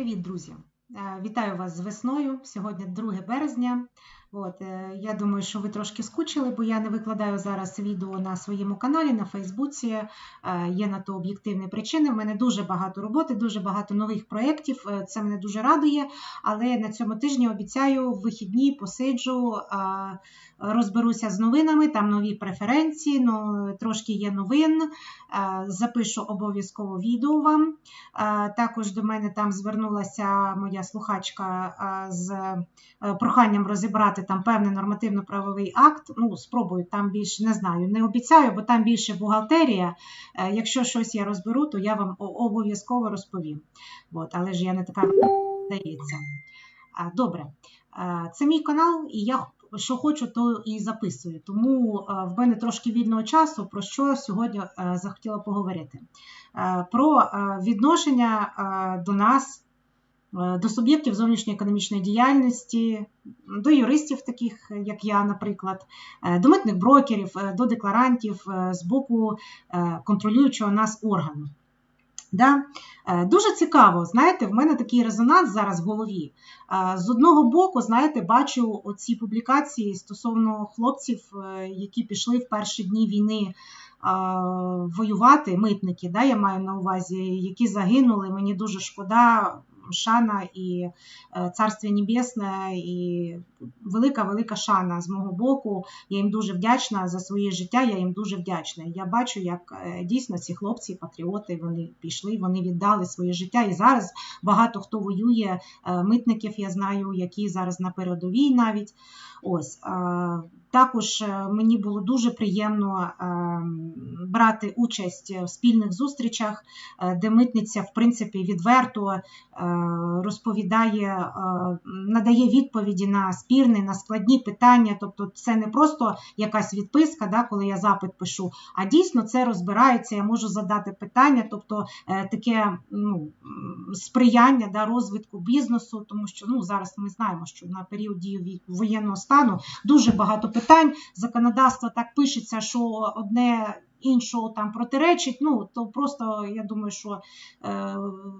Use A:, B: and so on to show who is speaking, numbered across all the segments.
A: Привіт, друзі! Е, Вітаю вас з весною. Сьогодні 2 березня. От, е, я думаю, що ви трошки скучили, бо я не викладаю зараз відео на своєму каналі, на Фейсбуці. Е, Є на то об'єктивні причини. У мене дуже багато роботи, дуже багато нових проєктів. Е, Це мене дуже радує. Але на цьому тижні обіцяю в вихідні посиджу, розберуся з новинами, там нові преференції, ну, трошки є новин. Запишу обов'язково відео вам. Також до мене там звернулася моя слухачка з проханням розібрати там певний нормативно-правовий акт. Ну, спробую там більше не знаю, не обіцяю, бо там більше бухгалтерія. Е, Якщо щось я розберу, то я вам обов'язково розповім. От, але ж я не така здається. Добре, Е, це мій канал, і я що хочу, то і записую. Тому е, в мене трошки вільного часу, про що сьогодні захотіла поговорити. Про відношення до нас, до суб'єктів зовнішньої економічної діяльності, до юристів, таких як я, наприклад, е, до митних брокерів, е, до декларантів е, з боку е, контролюючого нас органу. Да? Е, Дуже цікаво, знаєте, в мене такий резонанс зараз в голові. Е, З одного боку, знаєте, бачу оці публікації стосовно хлопців, е, які пішли в перші дні війни е, воювати, митники, да, я маю на увазі, які загинули. Мені дуже шкода, шана і е, царство небесне, і велика велика шана з мого боку. Я їм дуже вдячна за своє життя. Я їм дуже вдячна. Я бачу, як е, дійсно ці хлопці, патріоти, вони пішли, вони віддали своє життя. І зараз багато хто воює. е, Митників я знаю, які зараз на передовій навіть. Ось також е, мені було дуже приємно е, брати участь в спільних зустрічах, е, де митниця, в принципі, відверто розповідає, надає відповіді на спірні, на складні питання. Тобто, це не просто якась відписка, да, коли я запит пишу, а дійсно це розбирається. Я можу задати питання, тобто таке ну, сприяння да, розвитку бізнесу, тому що ну, зараз ми знаємо, що на період дії воєнного стану дуже багато питань. Законодавство так пишеться, що одне. Іншого там протиречить, ну то просто я думаю, що е,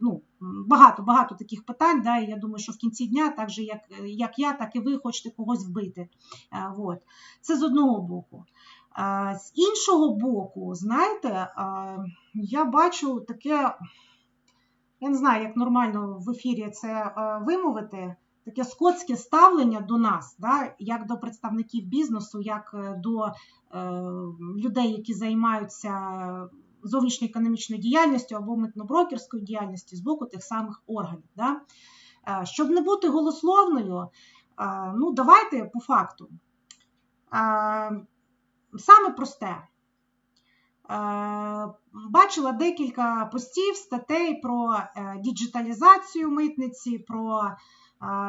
A: ну, багато багато таких питань. Да, і я думаю, що в кінці дня, так же як, як я, так і ви хочете когось вбити. Е, от. Це з одного боку. Е, з іншого боку, знаєте, е, я бачу таке, я не знаю, як нормально в ефірі це е, вимовити, таке скотське ставлення до нас, да, як до представників бізнесу, як е, до е, людей, які займаються зовнішньою економічною діяльністю або митноброкерською діяльністю з боку тих самих органів. Да. Е, Щоб не бути голословною, е, ну давайте по факту. Е, Саме просте. Е, Бачила декілька постів, статей про діджиталізацію митниці, про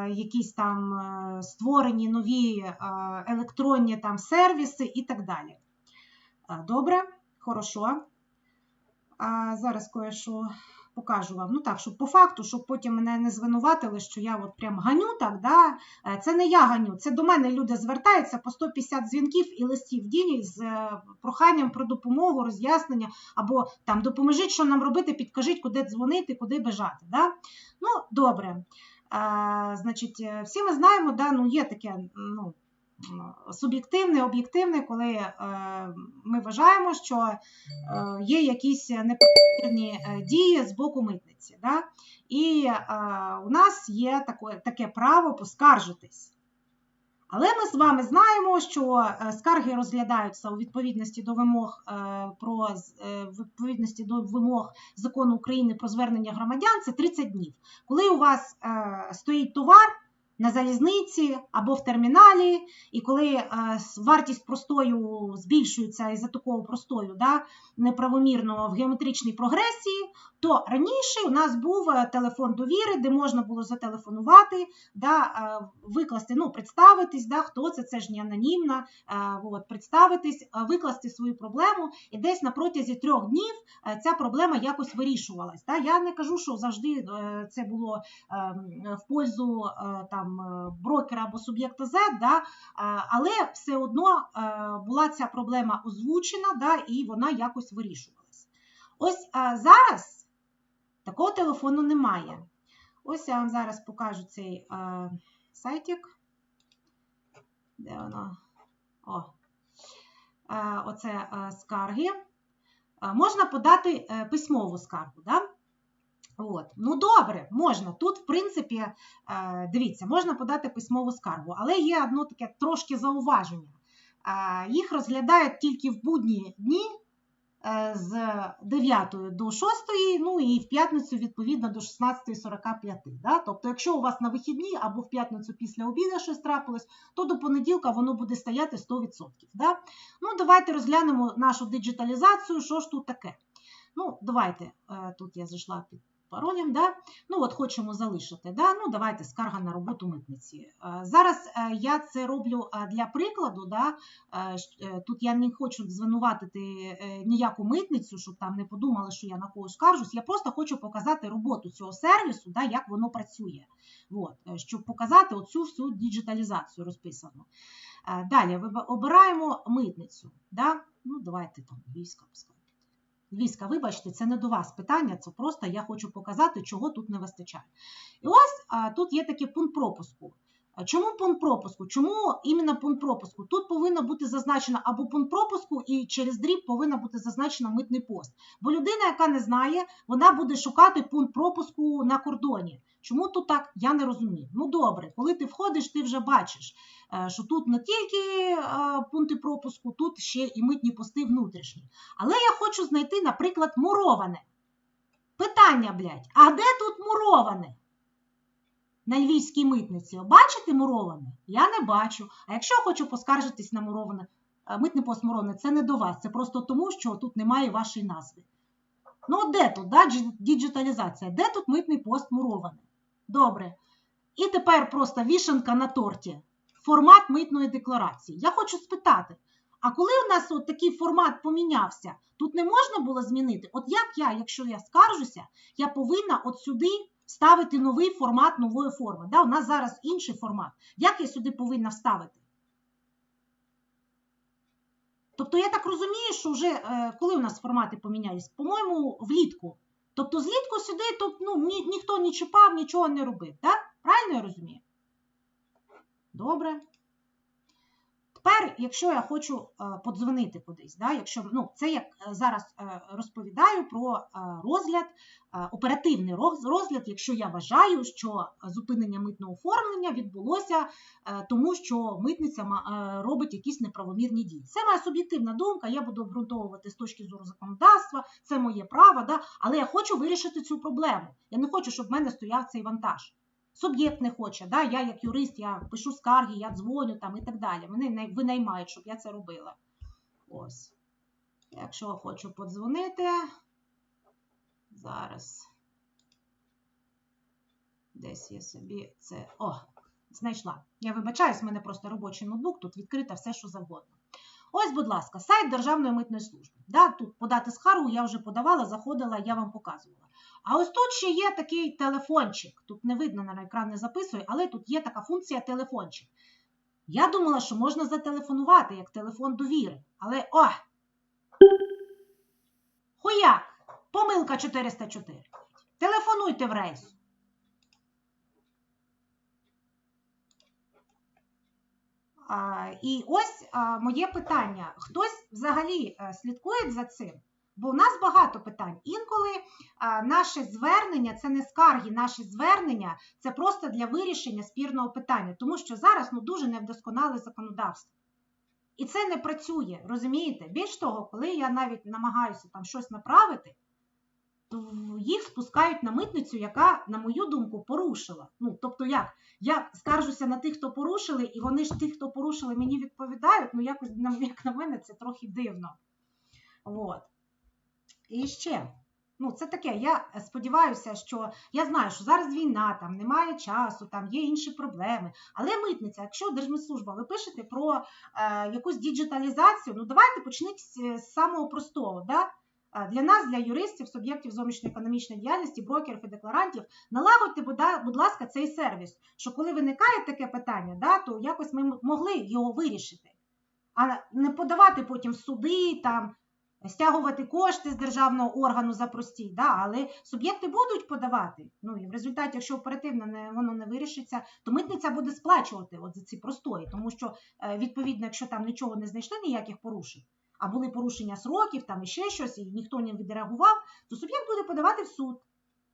A: якісь там е, створені нові е, електронні там сервіси і так далі. Е, Добре, хорошо. Зараз кое-що покажу вам. Ну так, щоб по факту, щоб потім мене не звинуватили, що я от прям ганю так. Да? Е, Це не я ганю, це до мене люди звертаються по 150 дзвінків і листів в з е, проханням про допомогу, роз'яснення, або там допоможіть, що нам робити, підкажіть, куди дзвонити, куди бежати. Да? Ну, добре. А, значить, е, всі ми знаємо, да, ну, є таке ну, суб'єктивне, об'єктивне, коли е, ми вважаємо, що е, є якісь неправильні е, дії з боку митниці. Да? І е, у нас є таке, таке право поскаржитись. Але ми з вами знаємо, що е, скарги розглядаються у відповідності до вимог е, про е, відповідності до вимог закону України про звернення громадян. Це 30 днів. Коли у вас стоїть товар на залізниці або в терміналі, і коли е, вартість простою збільшується із-за такого простою, да, неправомірно в геометричній прогресії, то раніше у нас був е, телефон довіри, де можна було зателефонувати, да, е, викласти, ну, представитись, да, хто це, це ж не анонімно, е, от, представитись, викласти свою проблему, і десь на протязі трьох днів ця проблема якось вирішувалась. Да. Я не кажу, що завжди це було е, в пользу е, там, е, брокера або суб'єкта Z, да, але все одно е, була ця проблема озвучена, да, і вона якось вирішувалась. Ось зараз такого телефону немає. Ось я вам зараз покажу цей е, сайтик. Де воно? О, оце скарги. Можна подати письмову скаргу. Да? От. Ну, добре, можна. Тут, в принципі, е, дивіться, можна подати письмову скаргу, але є одно таке трошки зауваження. Е, Їх розглядають тільки в будні дні е, з 9 до 6, ну і в п'ятницю, відповідно, до 16.45. Да? Тобто, якщо у вас на вихідні або в п'ятницю після обіду щось трапилось, то до понеділка воно буде стояти 100%. Да? Ну, давайте розглянемо нашу диджиталізацію, що ж тут таке. Ну, давайте, тут я зайшла під паролем, да? ну от хочемо залишити. Да? Ну, давайте скарга на роботу митниці. Е, Зараз е, я це роблю е, для прикладу. Да? Тут я не хочу звинуватити ніяку митницю, щоб там не подумали, що я на когось скаржусь. Я просто хочу показати роботу цього сервісу, да, як воно працює. От, щоб показати оцю всю діджиталізацію розписану. Далі обираємо митницю. Да? Ну, давайте там війська пускай. Львівська, вибачте, це не до вас питання, це просто я хочу показати, чого тут не вистачає. І ось а, тут є такий пункт пропуску. Чому пункт пропуску? Чому іменно пункт пропуску? Тут повинно бути зазначено або пункт пропуску, і через дріб повинна бути зазначено митний пост. Бо людина, яка не знає, вона буде шукати пункт пропуску на кордоні. Чому тут так? Я не розумію. Ну добре, коли ти входиш, ти вже бачиш, е, що тут не тільки е, пункти пропуску, тут ще і митні пости внутрішні. Але я хочу знайти, наприклад, муроване. Питання, блядь, а де тут муроване? На львівській митниці. Бачите муроване? Я не бачу. А якщо я хочу поскаржитись на муроване, е, митний пост муроване, це не до вас. Це просто тому, що тут немає вашої назви. Ну, де тут, да, діджиталізація? Де тут митний пост муроване? Добре. І тепер просто вішенка на торті. Формат митної декларації. Я хочу спитати, а коли у нас от такий формат помінявся, тут не можна було змінити? От як я, якщо я скаржуся, я повинна от сюди ставити новий формат нової форми. Да? У нас зараз інший формат. Як я сюди повинна вставити? Тобто я так розумію, що вже е, коли у нас формати помінялись? По-моєму, влітку. Тобто злітку сюди тут, ну, ні, ніхто не чіпав, нічого не робив. Так? Правильно я розумію? Добре. Якщо я хочу е, подзвонити кудись, да, якщо, ну, це як е, зараз е, розповідаю про розгляд, оперативний роз- розгляд, якщо я вважаю, що зупинення митного оформлення відбулося тому, що митниця робить якісь неправомірні дії. Це моя суб'єктивна думка, я буду обґрунтовувати з точки зору законодавства, це моє право, да, але я хочу вирішити цю проблему. Я не хочу, щоб в мене стояв цей вантаж. Суб'єкт не хоче, да? я як юрист, я пишу скарги, я дзвоню там і так далі. Мене винаймають, щоб я це робила. Ось. Якщо хочу подзвонити, зараз. Десь я собі це. О, знайшла. Я вибачаюсь, в мене просто робочий ноутбук, тут відкрито все, що завгодно. Ось, будь ласка, сайт Державної митної служби. Да, тут подати скаргу я вже подавала, заходила, я вам показувала. А ось тут ще є такий телефончик. Тут не видно на екран не записую, але тут є така функція телефончик. Я думала, що можна зателефонувати як телефон довіри. Але о! Хуяк! Помилка 404. Телефонуйте в рейс. І ось моє питання: хтось взагалі е, слідкує за цим? Бо у нас багато питань. Інколи наше звернення це не скарги, наші звернення це просто для вирішення спірного питання, тому що зараз ну дуже невдосконале законодавство. І це не працює, розумієте? Більш того, коли я навіть намагаюся там щось направити, їх спускають на митницю, яка, на мою думку, порушила. Ну, тобто, як? Я скаржуся на тих, хто порушили, і вони ж тих, хто порушили, мені відповідають. Ну, якось як на мене, це трохи дивно. От. І ще, ну, це таке. Я сподіваюся, що я знаю, що зараз війна, там немає часу, там є інші проблеми. Але митниця, якщо Держмитслужба, ви пишете про е, якусь діджиталізацію, ну давайте почніть з самого простого. Да? Для нас, для юристів, суб'єктів зовнішньоекономічної діяльності, брокерів і декларантів, налагодьте, будь ласка, цей сервіс, що коли виникає таке питання, да, то якось ми могли його вирішити, а не подавати потім суди, там, стягувати кошти з державного органу за простій, да, але суб'єкти будуть подавати. Ну і в результаті, якщо оперативно не, воно не вирішиться, то митниця буде сплачувати от за ці простої, тому що е, відповідно, якщо там нічого не знайшли, ніяких порушень, а були порушення сроків, там і ще щось, і ніхто не відреагував, то суб'єкт буде подавати в суд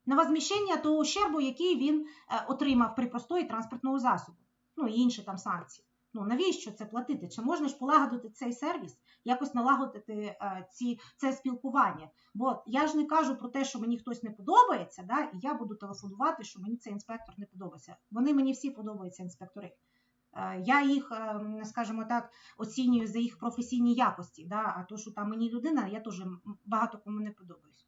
A: на возміщення того ущербу, який він е, отримав при простої транспортного засобу. Ну і інші там санкції. Ну навіщо це платити? Чи можна ж полагодити цей сервіс, якось налагодити е, ці, це спілкування? Бо я ж не кажу про те, що мені хтось не подобається, да, і я буду телефонувати, що мені цей інспектор не подобається. Вони мені всі подобаються, інспектори. Е, я їх, е, скажімо так, оцінюю за їх професійні якості. Да? А то, що там мені людина, я теж багато кому не подобаюсь.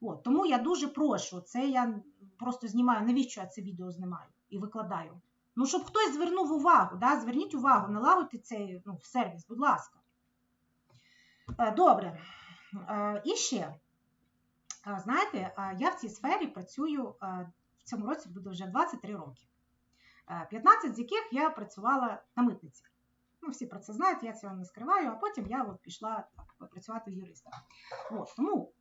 A: От, тому я дуже прошу, це я просто знімаю, навіщо я це відео знімаю і викладаю. Ну, щоб хтось звернув увагу, да? зверніть увагу, налагодьте цей ну, сервіс, будь ласка. Е, Добре. Е, І ще, знаєте, я в цій сфері працюю в цьому році буде вже 23 роки. Е, 15 з яких я працювала на митниці. Ну, всі про це знають, я цього не скриваю, а потім я от пішла так, працювати юристом. От, тому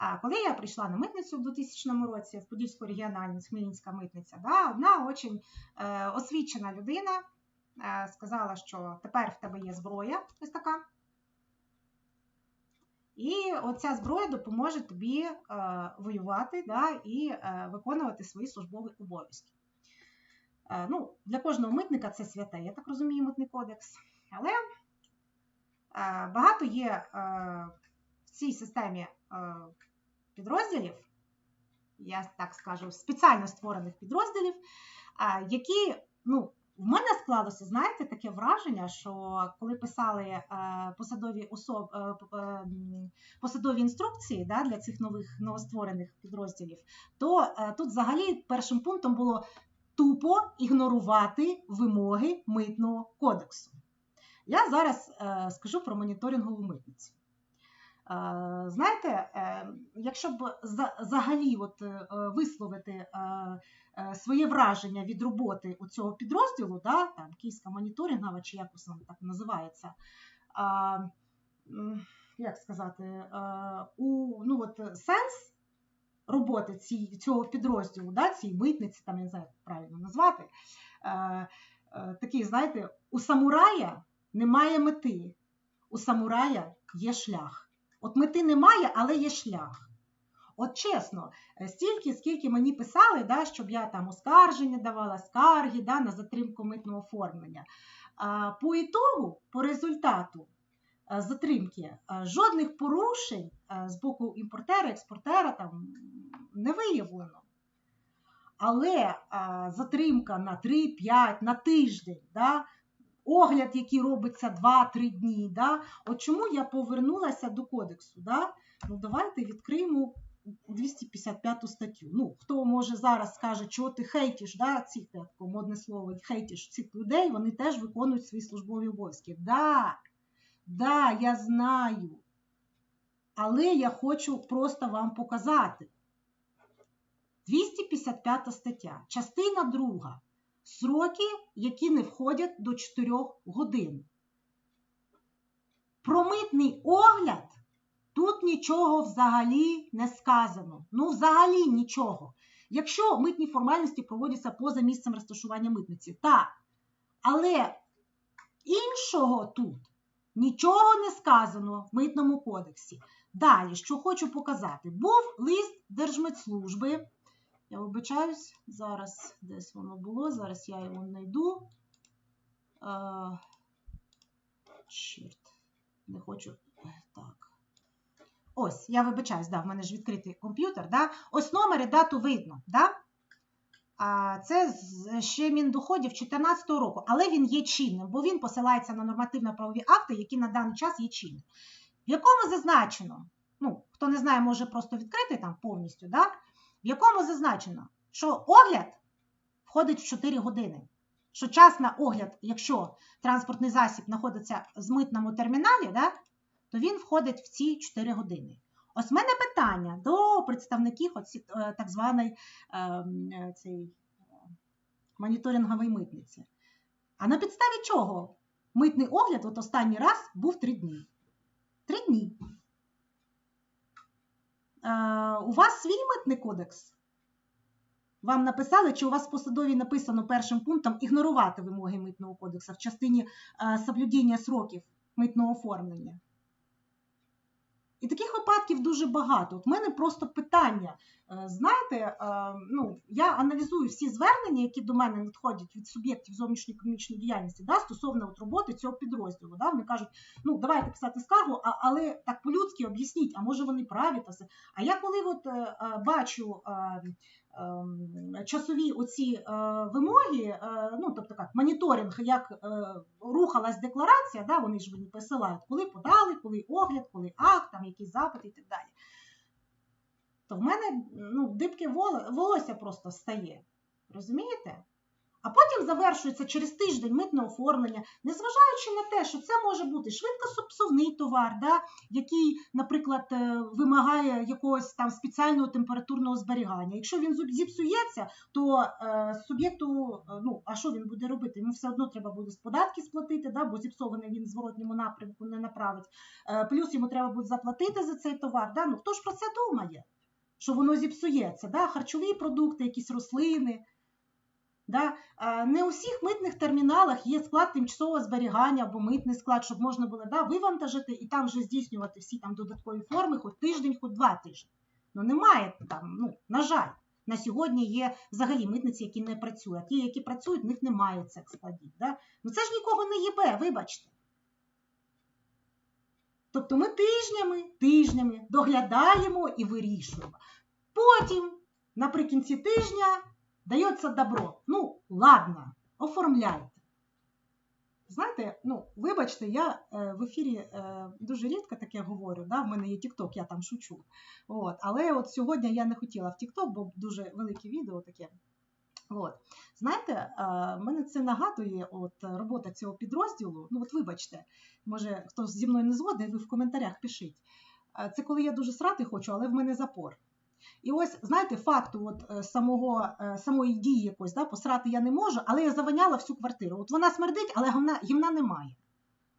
A: а коли я прийшла на митницю в 2000 році, в Подільську регіональну Хмельницька митниця, да, одна очень е, освічена людина е, сказала, що тепер в тебе є зброя, ось така. І оця зброя допоможе тобі е, воювати да, і е, виконувати свої службові обов'язки. Е, ну, для кожного митника це святе, я так розумію, митний кодекс. Але е, багато є е, в цій системі підрозділів, я так скажу, спеціально створених підрозділів, які, ну, в мене склалося, знаєте, таке враження, що коли писали посадові особ, посадові інструкції да, для цих нових новостворених підрозділів, то тут взагалі першим пунктом було тупо ігнорувати вимоги митного кодексу. Я зараз е, скажу про моніторингову митницю. Е, знаєте, е, якщо б за- взагалі от, е, висловити е, е, своє враження від роботи у цього підрозділу, да, там, Київська моніторингова, чи якось воно так називається, м, як сказати, е, у, ну, от, сенс роботи ці, цього підрозділу, да, цієї митниці, там, я не знаю, як правильно назвати, е, е, такий, знаєте, у самурая немає мети, у самурая є шлях. От мети немає, але є шлях. От чесно, е, стільки, скільки мені писали, да, щоб я там оскарження давала, скарги да, на затримку митного оформлення. По ітогу, по результату е, затримки, е, жодних порушень з боку імпортера, експортера там не виявлено. Але а, затримка на 3-5, на тиждень, да, огляд, який робиться 2-3 дні. Да, от чому я повернулася до кодексу? Да? Ну, давайте відкриємо 255 статтю. Ну, хто може зараз скаже, чого ти хейтиш, да, цих модне слово, хейтиш цих людей, вони теж виконують свої службові обов'язки. Да, да, я знаю. Але я хочу просто вам показати. 255 стаття, частина 2. Сроки, які не входять до 4 годин. Про митний огляд тут нічого взагалі не сказано. Ну, взагалі нічого. Якщо митні формальності проводяться поза місцем розташування митниці, так. Але іншого тут нічого не сказано в митному кодексі. Далі, що хочу показати, був лист Держмитслужби. Я вибачаюсь, зараз десь воно було, зараз я його знайду. А, чорт, не хочу. Так. Ось, я вибачаюсь, да, в мене ж відкритий комп'ютер. Да? Ось номер і дату видно. Да? А, це ще Міндоходів 2014 року, але він є чинним, бо він посилається на нормативно-правові акти, які на даний час є чинним. В якому зазначено, ну, хто не знає, може просто відкрити там повністю, да? в якому зазначено, що огляд входить в 4 години. Що час на огляд, якщо транспортний засіб знаходиться в митному терміналі, да, то він входить в ці 4 години. Ось в мене питання до представників оці, е, так званої е, е, цей, е, моніторингової митниці. А на підставі чого митний огляд от останній раз був 3 дні? Три дні. У вас свій митний кодекс. Вам написали, чи у вас в посадові написано першим пунктом ігнорувати вимоги митного кодексу в частині соблюдіння сроків митного оформлення? І таких випадків дуже багато. От в мене просто питання. Е, знаєте, е, ну, я аналізую всі звернення, які до мене надходять від суб'єктів зовнішньої економічної діяльності да, стосовно от роботи цього підрозділу. Да, Вони кажуть, ну давайте писати скаргу, а, але так по-людськи об'ясніть, а може вони праві та все. А я коли от, е, бачу часові оці е, вимоги, е, ну тобто як моніторинг, як е, рухалась декларація, да, вони ж мені посилають, коли подали, коли огляд, коли акт, там якісь запити і так далі. То в мене ну, дибке волосся просто стає. Розумієте? А потім завершується через тиждень митне оформлення, незважаючи на те, що це може бути швидкосопсовний товар, да, який, наприклад, е, вимагає якогось там спеціального температурного зберігання. Якщо він зіпсується, то е, суб'єкту, е, ну а що він буде робити? Йому все одно треба буде з податки сплатити, да, бо зіпсований він в зворотньому напрямку не направить. Е, плюс йому треба буде заплатити за цей товар. Да? Ну хто ж про це думає? Що воно зіпсується? Да? Харчові продукти, якісь рослини. Да? Не у всіх митних терміналах є склад тимчасового зберігання або митний склад, щоб можна було да, вивантажити і там вже здійснювати всі там додаткові форми, хоч тиждень, хоч два тижні. Ну немає там, ну, на жаль, на сьогодні є взагалі митниці, які не працюють. Ті, які працюють, в них немає цих складів. Да? Ну це ж нікого не їбе, вибачте. Тобто ми тижнями, тижнями доглядаємо і вирішуємо. Потім, наприкінці тижня, дається добро. Ну, ладно, оформляйте. Знаєте, ну, вибачте, я е, в ефірі е, дуже рідко таке говорю. Да? В мене є TikTok, я там шучу. От. Але от сьогодні я не хотіла в TikTok, бо дуже велике відео таке. От. Знаєте, е, мене це нагадує от, робота цього підрозділу. Ну, от вибачте, може, хтось зі мною не згоден, ви в коментарях пишіть. Е, це коли я дуже срати хочу, але в мене запор. І ось, знаєте, факту от е, самого, е, самої дії якось, да, посрати я не можу, але я заваняла всю квартиру. От вона смердить, але гімна, гімна немає.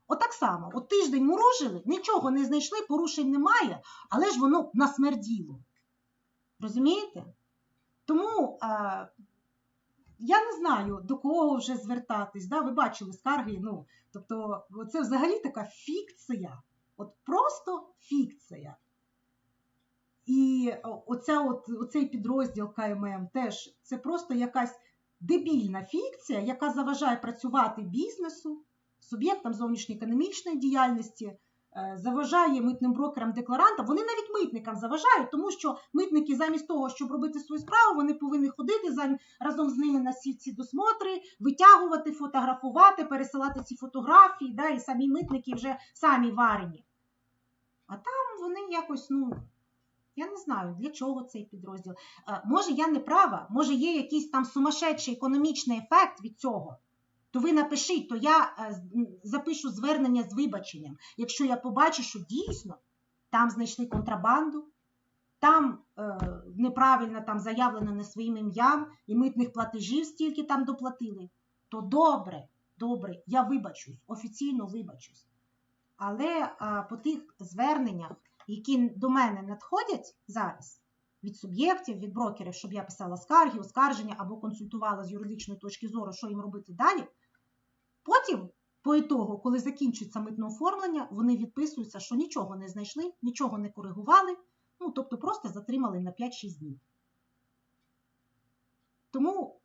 A: От так само, от тиждень морожили, нічого не знайшли, порушень немає, але ж воно насмерділо. Розумієте? Тому а, я не знаю, до кого вже звертатись. Да? Ви бачили скарги. ну, Тобто, це взагалі така фікція. От просто фікція. І оця от, оцей підрозділ КММ теж це просто якась дебільна фікція, яка заважає працювати бізнесу, суб'єктам зовнішньої економічної діяльності, е, заважає митним брокерам, декларантам. Вони навіть митникам заважають, тому що митники замість того, щоб робити свою справу, вони повинні ходити разом з ними на всі ці досмотри, витягувати, фотографувати, пересилати ці фотографії, да, і самі митники вже самі варені. А там вони якось, ну. Я не знаю, для чого цей підрозділ. Е, може, я не права, може, є якийсь там сумасшедший економічний ефект від цього. То ви напишіть, то я е, запишу звернення з вибаченням. Якщо я побачу, що дійсно там знайшли контрабанду, там е, неправильно там заявлено не своїм ім'ям і митних платежів стільки там доплатили, то добре, добре, я вибачусь, офіційно вибачусь. Але е, по тих зверненнях які до мене надходять зараз від суб'єктів, від брокерів, щоб я писала скарги, оскарження або консультувала з юридичної точки зору, що їм робити далі. Потім, по ітогу, коли закінчується митне оформлення, вони відписуються, що нічого не знайшли, нічого не коригували, ну, тобто просто затримали на 5-6 днів. Тому,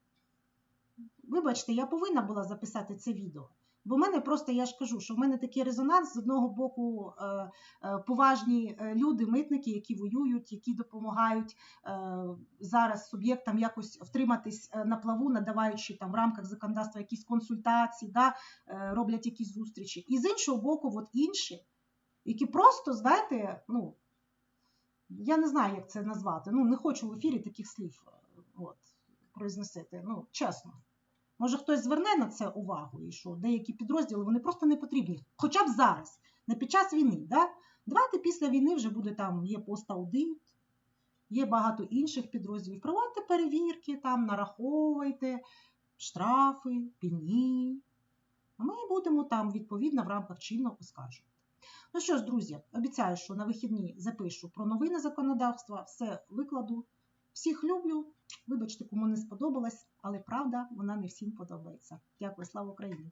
A: вибачте, я повинна була записати це відео. Бо в мене просто, я ж кажу, що в мене такий резонанс з одного боку е, е, поважні е, люди, митники, які воюють, які допомагають зараз суб'єктам якось втриматись на плаву, надаваючи там в рамках законодавства якісь консультації, да, роблять якісь зустрічі. І з іншого боку, от інші, які просто, знаєте, ну, я не знаю, як це назвати. Ну, не хочу в ефірі таких слів от, произносити. Ну, чесно. Може, хтось зверне на це увагу, і що деякі підрозділи вони просто не потрібні. Хоча б зараз, не під час війни. Да? Давайте після війни вже буде там, є пост-аудит, є багато інших підрозділів. Проводьте перевірки, там, нараховуйте штрафи, пені. А ми будемо там відповідно в рамках чинного оскаржувати. Ну що ж, друзі, обіцяю, що на вихідні запишу про новини законодавства, все викладу. Всіх люблю. Вибачте, кому не сподобалось, але правда, вона не всім подобається. Дякую, слава Україні!